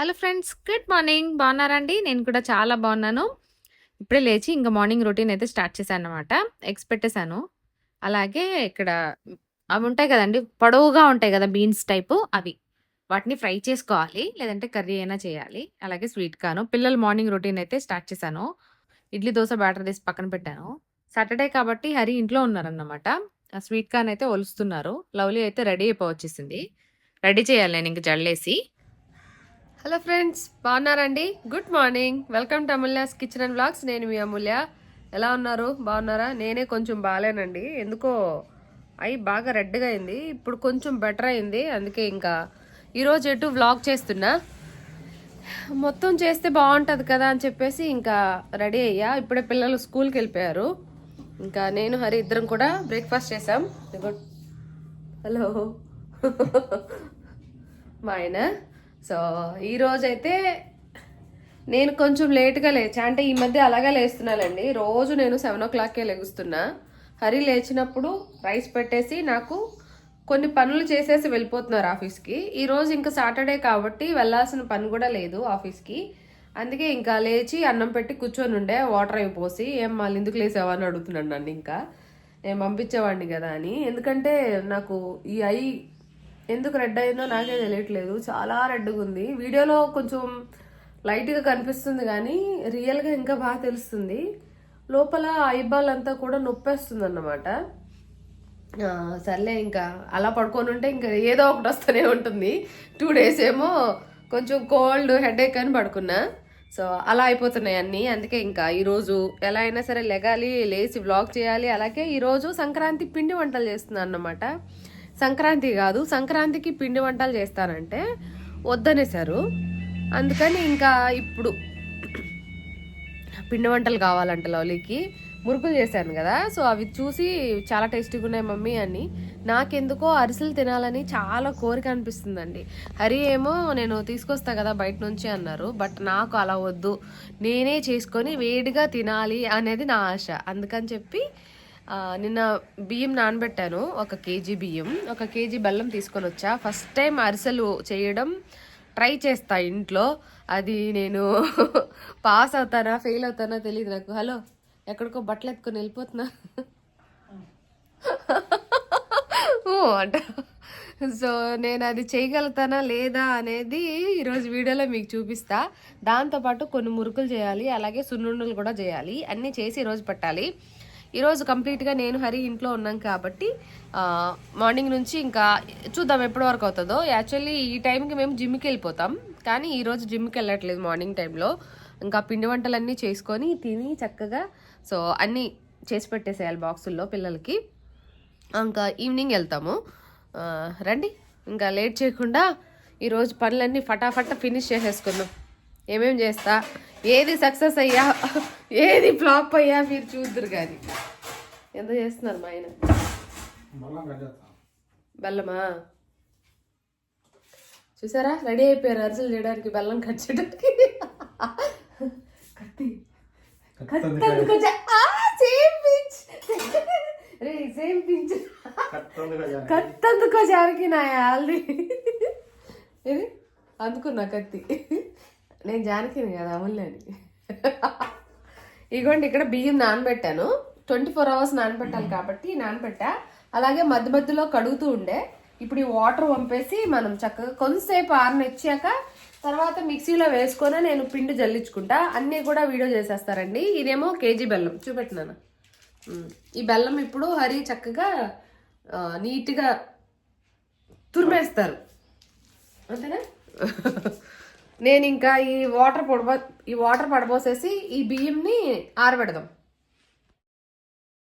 Hello friends good morning. బాగున్నారండి నేను కూడా చాలా బాగున్నాను. ఇప్పుడే లేచి ఇంకా మార్నింగ్ రొటీన్ అయితే స్టార్ట్ చేశాను అనమాట ఎగ్స్ పెట్టేశాను అలాగే ఇక్కడ అవి ఉంటాయి కదండి పొడవుగా ఉంటాయి కదా బీన్స్ టైపు అవి. వాటిని ఫ్రై చేసుకోవాలి లేదంటే కర్రీ అయినా చేయాలి. అలాగే స్వీట్ కాను పిల్లలు మార్నింగ్ రొటీన్ అయితే స్టార్ట్ చేశాను. ఇడ్లీ దోశ బ్యాటర్ తీసి పక్కన పెట్టాను. సాటర్డే కాబట్టి హరి ఇంట్లో ఉన్నారన్నమాట. ఆ స్వీట్ కార్న్ అయితే ఒలుస్తున్నారు. లవ్లీ అయితే రెడీ అయిపోవచ్చేసింది. రెడీ చేయాలి నేను ఇంక జల్లేసి హలో ఫ్రెండ్స్ బాగున్నారండి? Good morning. Welcome to Amulya's kitchen and blogs నేను మీ అమూల్య. ఎలా ఉన్నారు? బాగున్నారా? నేనే కొంచెం బాగాలేనండి. ఎందుకో అయి బాగా రెడ్గా అయింది. ఇప్పుడు కొంచెం బెటర్ అయింది. అందుకే ఇంకా ఈరోజు ఎటు వ్లాగ్ చేస్తున్నా. మొత్తం చేస్తే బాగుంటుంది కదా అని చెప్పేసి ఇంకా రెడీ అయ్యా. ఇప్పుడే పిల్లలు స్కూల్కి వెళ్ళిపోయారు. ఇంకా నేను హరి ఇద్దరం కూడా బ్రేక్ఫాస్ట్ చేసాం హలో. మా ఆయన. సో ఈరోజైతే నేను కొంచెం లేట్గా లేచా అంటే ఈ మధ్య అలాగే లేస్తున్నానండి. రోజు నేను సెవెన్ ఓ క్లాక్కే లెగుస్తున్నా. హరి లేచినప్పుడు రైస్ పెట్టేసి నాకు కొన్ని పనులు చేసేసి వెళ్ళిపోతున్నారు ఆఫీస్కి. ఈరోజు ఇంకా సాటర్డే కాబట్టి వెళ్ళాల్సిన పని కూడా లేదు ఆఫీస్కి. అందుకే ఇంకా లేచి అన్నం పెట్టి కూర్చొని ఉండే వాటర్ అవి పోసి ఏం మళ్ళీ ఎందుకు లేసావా? అని అడుగుతున్నాడు నన్ను ఇంకా. నేను పంపించేవాడిని కదా అని. ఎందుకంటే నాకు ఈ ఐ ఎందుకు రెడ్ అయిందో నాకే తెలియట్లేదు. చాలా రెడ్గా ఉంది వీడియోలో కొంచెం లైట్గా కనిపిస్తుంది కానీ రియల్గా ఇంకా బాగా తెలుస్తుంది. లోపల ఐబాల్ అంతా కూడా నొప్పేస్తుంది అన్నమాట సర్లే ఇంకా అలా పడుకొని ఉంటే ఇంకా ఏదో ఒకటి వస్తూనే ఉంటుంది. టూ డేస్ ఏమో కొంచెం కోల్డ్ హెడేక్ అని పడుకున్నా. సో అలా అయిపోతున్నాయి అన్నీ. అందుకే ఇంకా ఈరోజు ఎలా అయినా సరే లెగాలి లేచి వ్లాగ్ చేయాలి. అలాగే ఈరోజు సంక్రాంతి పిండి వంటలు చేస్తున్నాను అన్నమాట. సంక్రాంతి కాదు సంక్రాంతికి పిండి వంటలు చేస్తానంటే వద్దనేసారు అందుకని ఇంకా ఇప్పుడు పిండి వంటలు కావాలంట లవలీకి మురుకులు చేశాను కదా సో అవి చూసి చాలా టేస్టీగా ఉన్నాయి మమ్మీ అని. నాకెందుకో అరిసెలు తినాలని చాలా కోరిక అనిపిస్తుందండి. హరి ఏమో నేను తీసుకొస్తా కదా బయట నుంచి అన్నారు బట్ నాకు అలా వద్దు. నేనే చేసుకొని వేడిగా తినాలి అనేది నా ఆశ. అందుకని చెప్పి నిన్న బియ్యం నానబెట్టాను. ఒక కేజీ బియ్యం. ఒక కేజీ బెల్లం తీసుకొని వచ్చా. ఫస్ట్ టైం అరిసెలు చేయడం ట్రై చేస్తా ఇంట్లో. అది నేను పాస్ అవుతానా ఫెయిల్ అవుతానా తెలియదు నాకు. హలో ఎక్కడికో బట్టలు ఎత్తుకొని వెళ్ళిపోతున్నా. అంట. సో నేను అది చేయగలుగుతానా లేదా అనేది ఈరోజు వీడియోలో మీకు చూపిస్తా. దాంతోపాటు కొన్ని మురుకులు చేయాలి అలాగే సున్నుండలు కూడా చేయాలి. అన్నీ చేసి ఈరోజు పెట్టాలి. ఈరోజు కంప్లీట్గా నేను హరి ఇంట్లో ఉన్నాం కాబట్టి మార్నింగ్ నుంచి ఇంకా చూద్దాం ఎప్పటి వరకు అవుతుందో. యాక్చువల్లీ ఈ టైంకి మేము జిమ్కి వెళ్ళిపోతాం. కానీ ఈరోజు జిమ్కి వెళ్ళట్లేదు మార్నింగ్ టైంలో ఇంకా పిండి వంటలన్నీ చేసుకొని తిని చక్కగా సో అన్నీ చేసి పెట్టేసేయాలి బాక్సుల్లో పిల్లలకి. ఇంకా ఈవినింగ్ వెళ్తాము. రండి. ఇంకా లేట్ చేయకుండా ఈరోజు పనులన్నీ ఫటాఫట ఫినిష్ చేసేసుకుందాం. ఏమేం చేస్తా? ఏది సక్సెస్ అయ్యా? ఏది ఫ్లాప్ అయ్యా? మీరు చూద్దరు కానీ ఎంత చేస్తున్నారు మా ఆయన? బెల్లమా? చూసారా? రెడీ అయిపోయారు అరిసెలు చేయడానికి బెల్లం కట్ చేయడానికి. కత్తి. రే సేమ్ పించ్ కత్తి అందుకో జానకి నా ఆల్రెడీ. ఇది అందుకున్నా కత్తి. నేను జానకిని కదా అమూల్యని. ఇగోండి ఇక్కడ బియ్యం నానబెట్టాను. ట్వంటీ ఫోర్ అవర్స్ నానబెట్టాలి కాబట్టి నానబెట్టా. అలాగే మధ్య మధ్యలో కడుగుతూ ఉండే. ఇప్పుడు ఈ వాటర్ పంపేసి మనం చక్కగా కొంతసేపు ఆరనిచ్చాక తర్వాత మిక్సీలో వేసుకొని నేను పిండి జల్లించుకుంటా. అన్నీ కూడా వీడియో చేసేస్తారండి. ఇదేమో కేజీ బెల్లం. చూపెట్టినాను? ఈ బెల్లం ఇప్పుడు హరి చక్కగా నీట్గా తురిమేస్తారు. అంతేనా? నేను ఇంకా ఈ వాటర్ పొడబో ఈ వాటర్ పడబోసేసి ఈ బియ్యంని ఆరబెడదాం.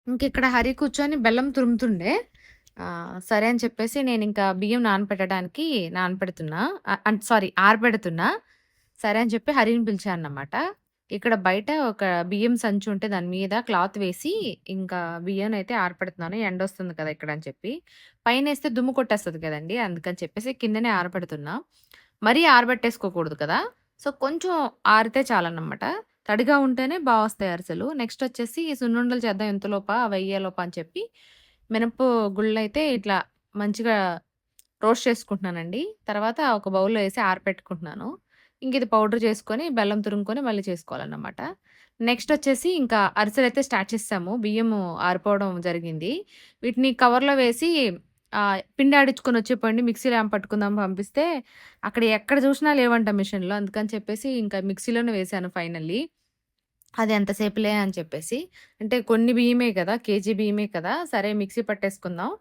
ఇంక ఇక్కడ హరి కూర్చొని బెల్లం తురుముతుండే. సరే అని చెప్పేసి నేను ఇంకా బియ్యం నానపెట్టడానికి నానపెడుతున్నా. సారీ ఆరబెడుతున్నా. సరే అని చెప్పి హరిని పిలిచాను అన్నమాట. ఇక్కడ బయట ఒక బియ్యం సంచి ఉంటే దాని మీద క్లాత్ వేసి ఇంకా బియ్యం అయితే ఆరపెడుతున్నాను ఎండ వస్తుంది కదా ఇక్కడ అని చెప్పి. పైన వేస్తే దుమ్ము కొట్టేస్తుంది కదండి అందుకని చెప్పేసి కిందనే ఆరపెడుతున్నా మరీ ఆరబెట్టేసుకోకూడదు కదా? సో కొంచెం ఆరితే చాలన్నమాట. తడిగా ఉంటేనే బాగా వస్తాయి అరిసెలు. నెక్స్ట్ వచ్చేసి సున్నుండలు చేద్దాం ఎంతలోప వెయ్యేలోప అని చెప్పి మినప్పు గుళ్ళు అయితే ఇట్లా మంచిగా రోస్ట్ చేసుకుంటున్నానండి. తర్వాత ఒక బౌల్లో వేసి ఆరపెట్టుకుంటున్నాను. ఇంక ఇది పౌడర్ చేసుకొని, బెల్లం తురుముకొని మళ్ళీ చేసుకోవాలన్నమాట. నెక్స్ట్ వచ్చేసి ఇంకా అరిసెలు అయితే స్టార్ట్ చేసాము. బియ్యము ఆరిపోవడం జరిగింది. వీటిని కవర్‌లో వేసి పిండి ఆడించుకొని వచ్చేపోండి మిక్సీలో ఏం పట్టుకుందాం పంపిస్తే, అక్కడ ఎక్కడ చూసినా లేవంట మిషన్‌లో. అందుకని చెప్పేసి ఇంకా మిక్సీలోనే వేశాను ఫైనల్లీ. అది ఎంతసేపులే అని చెప్పేసి. అంటే కొన్ని బియ్యమే కదా! కేజీ బియ్యమే కదా! సరే మిక్సీ పట్టేసుకుందాం.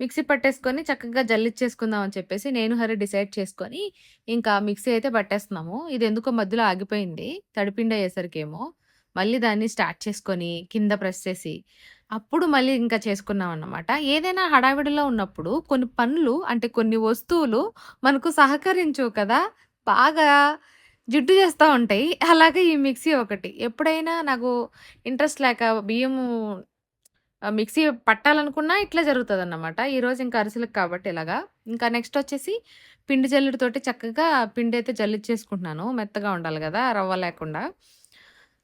మిక్సీ పట్టేసుకొని చక్కగా జల్లిచ్చేసుకుందాం అని చెప్పేసి నేను, హరి డిసైడ్ చేసుకొని ఇంకా మిక్సీ అయితే పట్టేస్తున్నాము. ఇది ఎందుకో మధ్యలో ఆగిపోయింది. తడిపిండి అయ్యేసరికేమో. మళ్ళీ దాన్ని స్టార్ట్ చేసుకొని, కింద ప్రెస్ చేసి, అప్పుడు మళ్ళీ ఇంకా చేసుకున్నాం అన్నమాట ఏదైనా హడావిడిలో ఉన్నప్పుడు కొన్ని పనులు అంటే కొన్ని వస్తువులు మనకు సహకరించవు కదా! బాగా జిడ్డు చేస్తూ ఉంటాయి. అలాగే ఈ మిక్సీ ఒకటి. ఎప్పుడైనా నాకు ఇంట్రెస్ట్ లేక బియ్యము మిక్సీ పట్టాలనుకున్నా ఇట్లా జరుగుతుంది అన్నమాట ఈరోజు ఇంకా అరిసెలకు కాబట్టి ఇలాగా. ఇంకా నెక్స్ట్ వచ్చేసి పిండి జల్లుడితోటి చక్కగా పిండి అయితే జల్లిచ్చేసుకుంటున్నాను. మెత్తగా ఉండాలి కదా రవ్వ లేకుండా.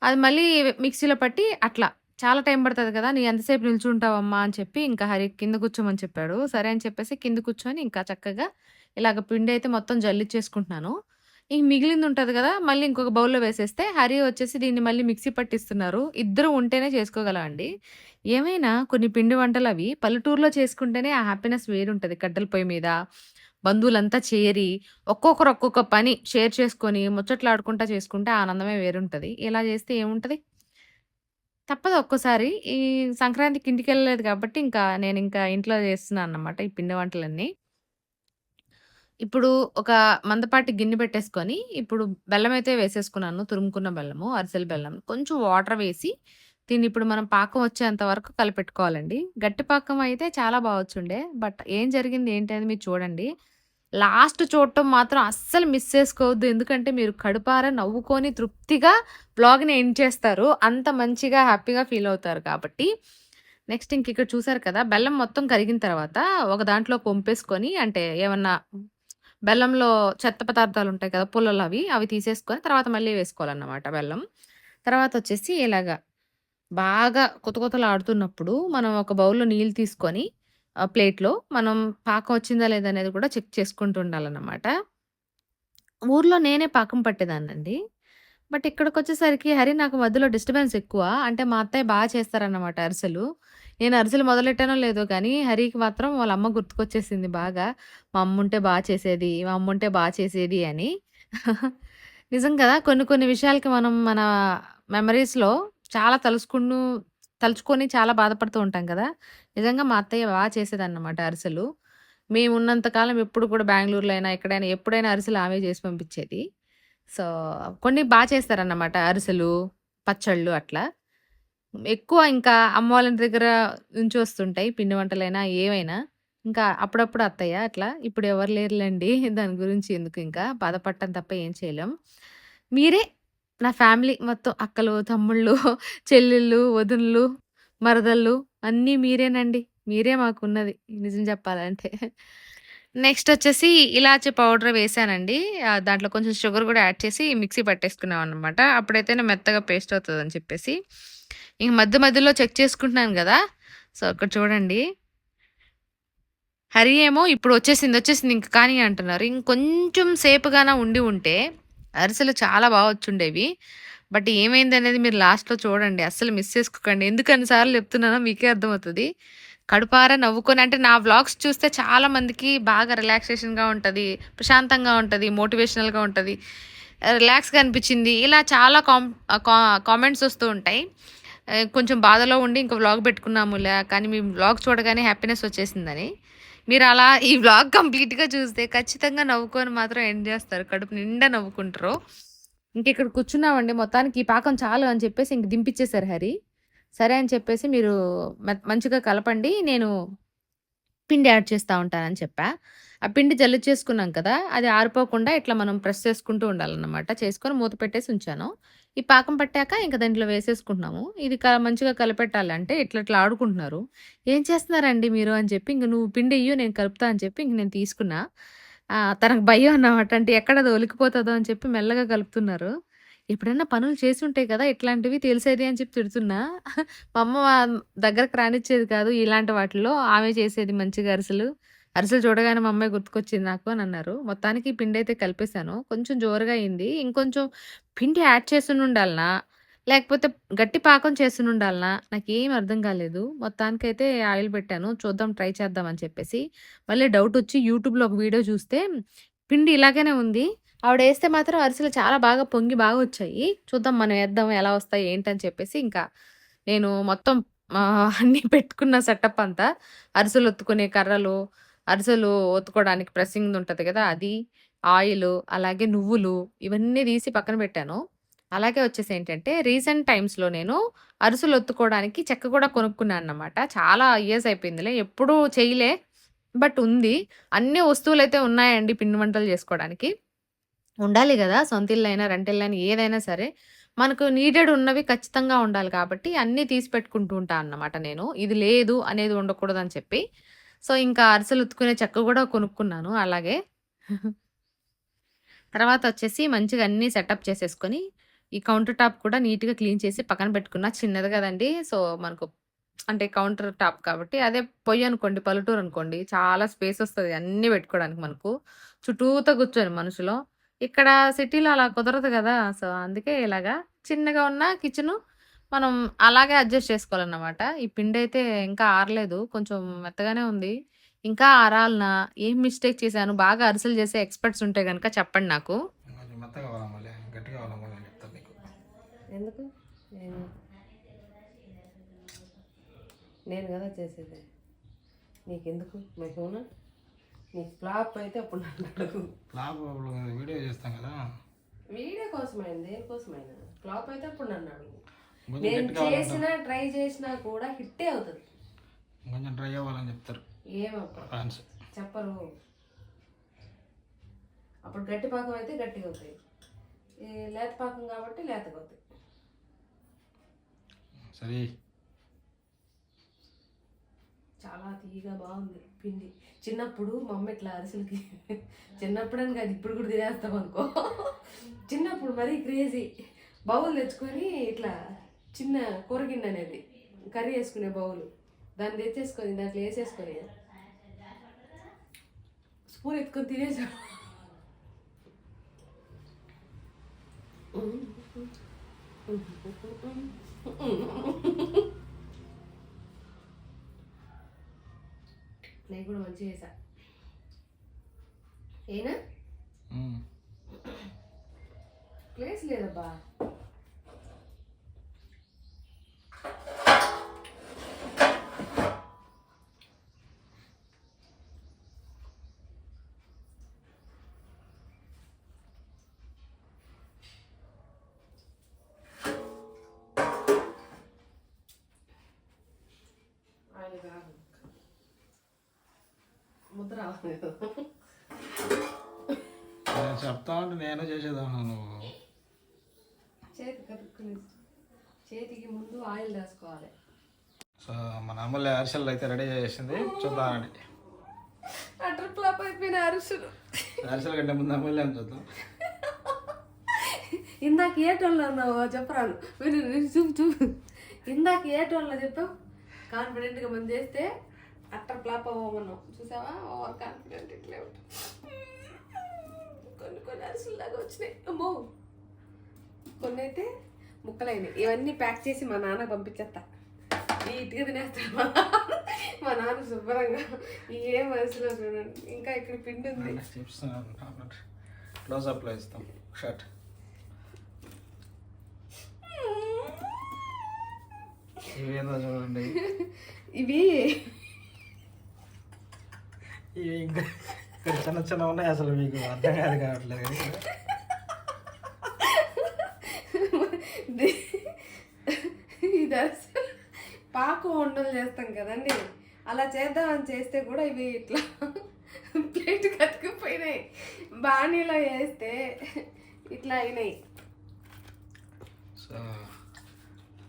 అది మళ్ళీ మిక్సీలో పట్టి అట్లా. చాలా టైం పడుతుంది కదా! "నీ ఎంతసేపు నిల్చుంటావమ్మా" అని చెప్పి ఇంకా హరి కింద కూర్చోమని చెప్పాడు. సరే అని చెప్పేసి కింద కూర్చొని ఇంకా చక్కగా ఇలాగ పిండి అయితే మొత్తం జల్లిచ్చేసుకుంటున్నాను. ఇంక మిగిలింది ఉంటుంది కదా మళ్ళీ ఇంకొక బౌల్‌లో వేసేస్తే హరి వచ్చేసి దీన్ని మళ్ళీ మిక్సీ పట్టిస్తున్నారు. ఇద్దరు ఉంటేనే చేసుకోగలమండి. ఏమైనా కొన్ని పిండి వంటలు అవి పల్లెటూరులో చేసుకుంటేనే ఆ హ్యాపీనెస్ ఉంటుంది కట్టెల పొయ్యి మీద బంధువులంతా చేరి ఒక్కొక్కరు ఒక్కొక్క పని షేర్ చేసుకొని ముచ్చట్లాడుకుంటా చేసుకుంటే ఆనందమే వేరుంటుంది ఇలా చేస్తే ఏముంటుంది తప్పదు ఒక్కోసారి. ఈ సంక్రాంతికి ఇంటికెళ్ళలేదు కాబట్టి ఇంకా నేను ఇంకా ఇంట్లో చేస్తున్నాను అన్నమాట ఈ పిండి వంటలన్నీ. ఇప్పుడు ఒక మందపాటి గిన్నె పెట్టేసుకొని, ఇప్పుడు బెల్లం అయితే వేసేసుకున్నాను. తురుముకున్న బెల్లము, అరిసెల బెల్లం. కొంచెం వాటర్ వేసి, దీన్ని ఇప్పుడు మనం పాకం వచ్చేంత వరకు కలిపెట్టుకోవాలండి. గట్టి పాకం అయితే చాలా బాగా వచ్చుండే. బట్ ఏం జరిగింది ఏంటి అనేది మీరు చూడండి. లాస్ట్ చూడటం మాత్రం అస్సలు మిస్ చేసుకోవద్దు. ఎందుకంటే మీరు కడుపారా నవ్వుకొని తృప్తిగా బ్లాగ్ని ఎండ్ చేస్తారు. అంత మంచిగా హ్యాపీగా ఫీల్ అవుతారు కాబట్టి. నెక్స్ట్ ఇంక ఇక్కడ చూసారు కదా! బెల్లం మొత్తం కరిగిన తర్వాత ఒక దాంట్లో పంపేసుకొని అంటే ఏమన్నా బెల్లంలో చెత్త పదార్థాలు ఉంటాయి కదా! పుల్లలు అవి అవి తీసేసుకొని తర్వాత మళ్ళీ వేసుకోవాలన్నమాట బెల్లం. తర్వాత వచ్చేసి ఇలాగా బాగా కొత్త కొత్తలాడుతున్నప్పుడు మనం ఒక బౌల్‌లో నీళ్ళు తీసుకొని ప్లేట్‌లో మనం పాకం వచ్చిందా లేదా అనేది కూడా చెక్ చేసుకుంటూ ఉండాలన్నమాట. ఊర్లో నేనే పాకం పట్టేదాన్నండి. బట్ ఇక్కడికి వచ్చేసరికి హరి నాకు మధ్యలో డిస్టర్బెన్స్ ఎక్కువ. అంటే మా అత్తయ్య బాగా చేస్తారన్నమాట అరిసెలు. నేను అరిసెలు మొదలెట్టానో లేదో కానీ హరికి మాత్రం వాళ్ళ అమ్మ గుర్తుకొచ్చేసింది బాగా. మా అమ్ముంటే బాగా చేసేది, మా అమ్ముంటే బాగా చేసేది అని. నిజం కదా! కొన్ని కొన్ని విషయాలకి మనం మన మెమరీస్‌లో చాలా తలుసుకుంటూ తలుచుకొని చాలా బాధపడుతూ ఉంటాం కదా! నిజంగా మా అత్తయ్య బాగా చేసేదన్నమాట అరిసెలు. మేము ఉన్నంతకాలం ఎప్పుడు కూడా బెంగళూరులో అయినా, ఎక్కడైనా ఎప్పుడైనా అరిసెలు ఆమె చేసి పంపించేది. సో, కొన్ని బాగా చేస్తారన్నమాట అరిసెలు, పచ్చళ్ళు అట్లా. ఎక్కువ ఇంకా అమ్మ వాళ్ళ దగ్గర నుంచి వస్తుంటాయి పిండి వంటలైనా, ఏవైనా. ఇంకా అప్పుడప్పుడు అత్తయ్య అట్లా. ఇప్పుడు ఎవరు లేరులేండి దాని గురించి ఎందుకు ఇంకా బాధపడటం తప్ప ఏం చేయలేం. మీరే నా ఫ్యామిలీ మొత్తం అక్కలు, తమ్ముళ్ళు, చెల్లెళ్ళు, వదినలు, మరదళ్ళు అన్నీ మీరేనండి. మీరే మాకున్నది నిజం చెప్పాలంటే. నెక్స్ట్ వచ్చేసి ఇలాచి పౌడర్ వేసానండి దాంట్లో కొంచెం షుగర్ కూడా యాడ్ చేసి మిక్సీ పట్టేసుకున్నాం అనమాట అప్పుడైతేనే మెత్తగా పేస్ట్ అవుతదని చెప్పేసి. ఇంక మధ్య మధ్యలో చెక్ చేసుకుంటున్నాను కదా సో, ఒకటి చూడండి. హరి ఏమో ఇప్పుడు వచ్చేసింది, వచ్చేసింది ఇంక కానీ అంటున్నారు. ఇంకొంచెం సేపుగానే ఉండి ఉంటే అరిసెలు చాలా బాగా వచ్చుండేవి. బట్ ఏమైందనేది మీరు లాస్ట్‌లో చూడండి. అస్సలు మిస్ చేసుకోకండి. ఎందుకు సార్లు చెప్తున్నానో మీకే అర్థమవుతుంది కడుపార నవ్వుకొని అంటే నా వ్లాగ్స్ చూస్తే చాలా మందికి బాగా రిలాక్సేషన్‌గా ఉంటుంది ప్రశాంతంగా ఉంటుంది మోటివేషనల్‌గా ఉంటుంది రిలాక్స్‌గా అనిపించింది. ఇలా చాలా కాం కా కామెంట్స్ వస్తూ ఉంటాయి. కొంచెం బాధలో ఉండి ఇంకా వ్లాగ్ పెట్టుకున్నాములే కానీ మీ వ్లాగ్ చూడగానే హ్యాపీనెస్ వచ్చేసిందని. మీరు అలా ఈ వ్లాగ్ కంప్లీట్‌గా చూస్తే ఖచ్చితంగా నవ్వుకొని మాత్రం ఎండ్ చేస్తారు. కడుపు నిండా నవ్వుకుంటారు. ఇంకెక్కడ కూర్చున్నామండి. మొత్తానికి ఈ పాకం చాలు అని చెప్పేసి ఇంక దింపించేశారు హరి. సరే అని చెప్పేసి మీరు మంచిగా కలపండి. నేను పిండి యాడ్ చేస్తూ ఉంటానని చెప్పా. ఆ పిండి జల్లు చేసుకున్నాం కదా! అది ఆరిపోకుండా ఇట్లా మనం ప్రెస్ చేసుకుంటూ ఉండాలన్నమాట. చేసుకొని మూత పెట్టేసి ఉంచాను. ఈ పాకం పట్టాక ఇంక దాంట్లో వేసేసుకుంటున్నాము. ఇది క మంచిగా కలిపెట్టాలంటే ఇట్లా ఇట్లా ఆడుకుంటున్నారు. "ఏం చేస్తున్నారండి మీరు?" అని చెప్పి ఇంక "నువ్వు పిండి పిండెయ్యు నేను కలుపుతా" అని చెప్పి ఇంక నేను తీసుకున్నా. తనకు భయం అన్నమాట. అంటే ఎక్కడ అది ఒలికిపోతుందో అని చెప్పి మెల్లగా కలుపుతున్నారు. ఎప్పుడైనా పనులు చేసి ఉంటాయి కదా! ఇట్లాంటివి తెలిసేది అని చెప్పి తిడుతున్నా. మా అమ్మ దగ్గరకు రానిచ్చేది కాదు. ఇలాంటి వాటిల్లో ఆమె చేసేది మంచిగా అరిసెలు. అరిసెలు చూడగానే మా అమ్మాయి గుర్తుకొచ్చింది నాకు అని అన్నారు. మొత్తానికి పిండి అయితే కలిపేసాను. కొంచెం జోరుగా అయింది. ఇంకొంచెం పిండి యాడ్ చేసునుండాలనా? లేకపోతే గట్టి పాకం చేస్తుండాలన్నా నాకు ఏం అర్థం కాలేదు. మొత్తానికైతే ఆయిల్ పెట్టాను. చూద్దాం ట్రై చేద్దామని చెప్పేసి. మళ్ళీ డౌట్ వచ్చి యూట్యూబ్‌లో ఒక వీడియో చూస్తే పిండి ఇలాగనే ఉంది. ఆవిడ వేస్తే మాత్రం అరిసెలు చాలా బాగా పొంగి బాగా వచ్చాయి. చూద్దాం మనం వేద్దాం ఎలా వస్తాయి ఏంటని చెప్పేసి ఇంకా నేను మొత్తం అన్నీ పెట్టుకున్న సెటప్ అంతా అరిసెలు ఒత్తుకునే కర్రలు, అరిసెలు ఒత్తుకోవడానికి ప్రెస్సింగ్ ఉంటుంది కదా! అది, ఆయిల్ అలాగే నువ్వులు ఇవన్నీ తీసి పక్కన పెట్టాను. అలాగే వచ్చేసి ఏంటంటే రీసెంట్ టైమ్స్‌లో నేను అరిసెలు ఒత్తుకోవడానికి చెక్క కూడా కొనుక్కున్నాను అనమాట చాలా ఇయర్స్ అయిపోయిందిలే. ఎప్పుడూ చేయలే. బట్ ఉంది. అన్ని వస్తువులైతే ఉన్నాయండి పిండి వంటలు చేసుకోవడానికి. ఉండాలి కదా సొంత ఇల్లైనా, రెంటిల్లైనా ఏదైనా సరే మనకు నీడెడ్ ఉన్నవి ఖచ్చితంగా ఉండాలి కాబట్టి అన్నీ తీసి పెట్టుకుంటూ ఉంటాను అన్నమాట నేను. ఇది లేదు అనేది ఉండకూడదని చెప్పి. సో, ఇంకా అరిసెలు ఉత్తుకునే చెక్క కూడా కొనుక్కున్నాను అలాగే. తర్వాత వచ్చేసి మంచిగా అన్నీ సెటప్ చేసేసుకొని, ఈ కౌంటర్ టాప్ కూడా నీట్‌గా క్లీన్ చేసి పక్కన పెట్టుకున్నా. చిన్నది కదండి సో, మనకు అంటే కౌంటర్ టాప్ కాబట్టి అదే పొయ్యి అనుకోండి పల్లెటూరు అనుకోండి చాలా స్పేస్ వస్తుంది అన్నీ పెట్టుకోవడానికి మనకు. చుట్టూతో కూర్చొని మనుషులు. ఇక్కడ సిటీలో అలా కుదరదు కదా సో, అందుకే ఇలాగా చిన్నగా ఉన్న కిచెను మనం అలాగే అడ్జస్ట్ చేసుకోవాలన్నమాట. ఈ పిండైతే ఇంకా ఆరలేదు. కొంచెం మెత్తగానే ఉంది. ఇంకా ఆరాలనా? ఏం మిస్టేక్ చేశాను? బాగా అరిసెలు చేసే ఎక్స్‌పర్ట్స్ ఉంటే గనక చెప్పండి నాకు. నేను చెప్తాను నీకు ఎందుకు? నేను నేను కదా చేసేది. నీకెందుకు మహిమనా? నీకు ఫ్లాప్ అయితే అప్పుడు నన్ను అడుగు. ఫ్లాప్ వీడియో చేస్తాం కదా వీడియో కోసమైనా దేనికోసమైనా ఫ్లాప్ అయితే అప్పుడు నన్ను అడుగు. నేను చేసినా ట్రై చేసినా కూడా హిట్టే అవుతుంది. కొంచెం ట్రై అవ్వాలని చెప్తారు ఫ్యాన్స్ చెప్పరు. అప్పుడు గట్టి పాకం అయితే గట్టిగా అవుతాయి. లేత పాకం కాబట్టి లేతగా అవుతాయి. సరే చాలా తీయగా బాగుంది పిండి చిన్నప్పుడు మా అమ్మ ఇట్లా అరిసెలకి చిన్నప్పుడు అని కాదు ఇప్పుడు కూడా తినేస్తాం అనుకో చిన్నప్పుడు మరీ క్రేజీ బౌల్ తెచ్చుకొని ఇట్లా చిన్న కూరగిన్నె అనేది కర్రీ వేసుకునే బౌల్. దాన్ని తెచ్చేసుకొని దాంట్లో వేసేసుకొని. స్పూన్ ఎత్తుకొని తినేసాం. నేను కూడా మంచిగా చేసా. ఏనా. ప్లేస్ లేదబ్బా. నేను చెప్తా ఉంటే నేను చేసేదాను నువ్వు? చేతికి ముందు ఆయిల్ రాసుకోవాలి. సో మన అమ్మలే అరిసెలు అయితే రెడీ చేసింది. చూద్దామండి అటర్ ఫ్లాప్ అయిపోయిన అరుసులు. అరిసెల కంటే ముందు అమ్మలే అని చూద్దాం. ఇందాక ఏ టోన్లో ఉన్నావు చెప్పరాను నేను చూపు చూపు. ఇందాక ఏ టోన్లో చెప్పావు? కాన్ఫిడెంట్గా మనం చేస్తే అట్టర్ ఫ్లాప్ అవ్వమన్నాం. చూసావా? ఓవర్ కాన్ఫిడెంట్ ఇట్లే ఉంటాం. కొన్ని కొన్ని అరిసిల్లాగా వచ్చినాయి. అమ్మో! కొన్ని అయితే ముక్కలైనవి ఇవన్నీ ప్యాక్ చేసి మా నాన్న పంపించేస్తా నీట్గా తినేస్తాడు మా నాన్న. మా నాన్న శుభ్రంగా ఏ మనసులో చూడండి. ఇంకా ఇక్కడ పిండి ఉంది. క్లోజ్అప్లో ఇస్తాం. షర్ట్ ఇవేందో చూడండి. ఇవి. ఇవి ఇంకా చిన్న చిన్న ఉన్నాయి అసలు మీకు అర్థం కాదు కావట్లేదు. ఇది పాకు ఉండలు చేస్తాం కదండి. అలా చేద్దామని చేస్తే కూడా ఇవి ఇట్లా ప్లేట్ కతుకుపోయినాయి బాణీలో వేస్తే ఇట్లా అయినాయి. సో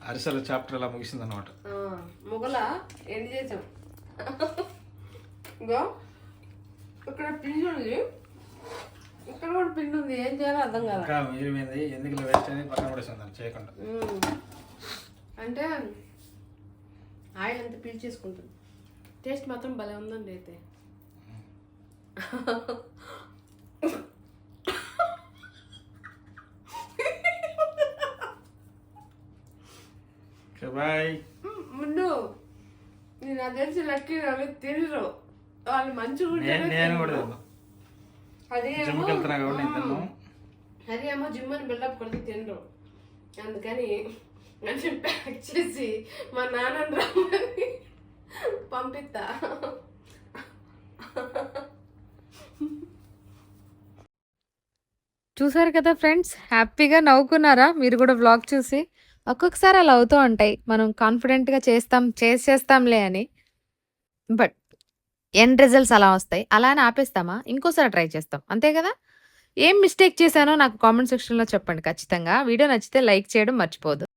అరిసెల చాప్టర్ ఇలా ముగిసింది అనమాట ముగల? ఎండ్ చేసాం ఇగో ఇక్కడ పిండి ఉంది. ఇక్కడ కూడా పిండి ఉంది. ఏం చేయాలో అర్థం కాదు ఇంకా మిగిలిపోయింది. ఎందుకు వేస్ట్ అని పక్కన పడేసింది చేయకుండా. అంటే ఆయిల్ అంతా పీల్చేసుకుంటుంది టేస్ట్ మాత్రం భలే ఉందండి అయితే. బాయ్. ముందు నేను అది తెలిసి లక్కీ అవి తినరు. వాళ్ళు మంచిగా నేను కూడా తినరు. తిన్నాను అది ఏమో జిమ్కి వెళ్తున్నా కాబట్టి నేను తిన్నాను అది ఏమో జిమ్ అని బిల్డప్ కొడితే తినరు. అందుకని అని ప్యాక్ చేసి మా నాన్న రమ్మని పంపిస్తా చూసారు కదా ఫ్రెండ్స్? హ్యాపీగా నవ్వుకున్నారా? మీరు కూడా వ్లాగ్ చూసి. ఒక్కొక్కసారి అలా అవుతూ ఉంటాయి. మనం కాన్ఫిడెంట్గా చేస్తాం చేసేస్తాంలే అని. బట్ ఎండ్ రిజల్ట్స్ అలా వస్తాయి. అలా అని ఆపేస్తామా? ఇంకోసారి ట్రై చేస్తాం. అంతే కదా? ఏం మిస్టేక్ చేశానో నాకు కామెంట్ సెక్షన్లో చెప్పండి ఖచ్చితంగా. వీడియో నచ్చితే లైక్ చేయడం మర్చిపోదు.